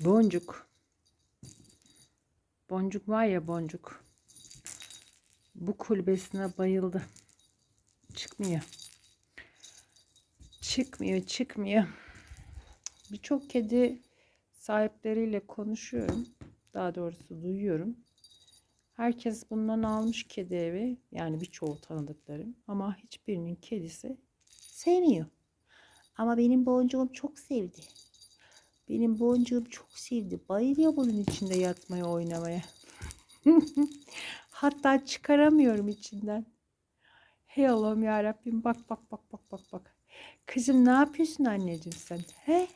Boncuk. Boncuk var ya boncuk. Bu kulübesine bayıldı. Çıkmıyor. Çıkmıyor, çıkmıyor. Birçok kedi sahipleriyle konuşuyorum. Daha doğrusu duyuyorum. Herkes bundan almış kedi evi. Yani birçoğu tanıdıklarım. Ama hiçbirinin kedisi sevmiyor. Ama benim boncuğum çok sevdi. Benim boncuğum çok sevdi. Bayılıyor bunun içinde yatmaya, oynamaya. Hatta çıkaramıyorum içinden. Hey Allah'ım ya Rabbim bak bak bak bak bak bak. Kızım ne yapıyorsun anneciğim sen? He?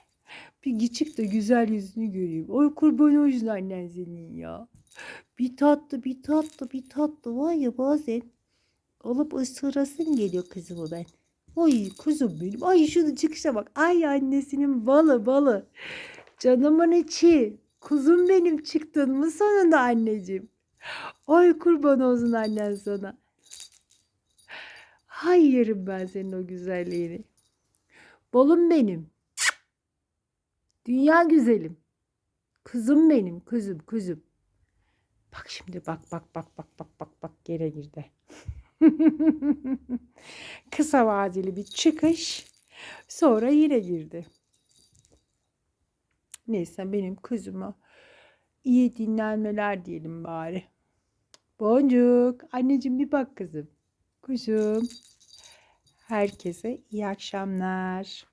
Bir gıcık da güzel yüzünü göreyim. Oy kurban olsun annen senin ya. Bir tatlı bir tatlı bir tatlı var ya bazen alıp ısırasın geliyor kızımı ben. Ay kuzum benim. Ay şunu çıkışa bak. Ay annesinin balı balı. Canımın içi. Kuzum benim çıktın mı sonunda anneciğim? Ay kurban olsun annen sana. Hay yerim ben senin o güzelliğini. Balım benim. Dünya güzelim. Kızım benim, kızım, kızım. Bak şimdi bak bak bak bak bak bak bak geri girdi. Kısa vadeli bir çıkış. Sonra yine girdi. Neyse benim kızıma iyi dinlenmeler diyelim bari. Boncuk. Anneciğim bir bak kızım. Kuzum. Herkese iyi akşamlar.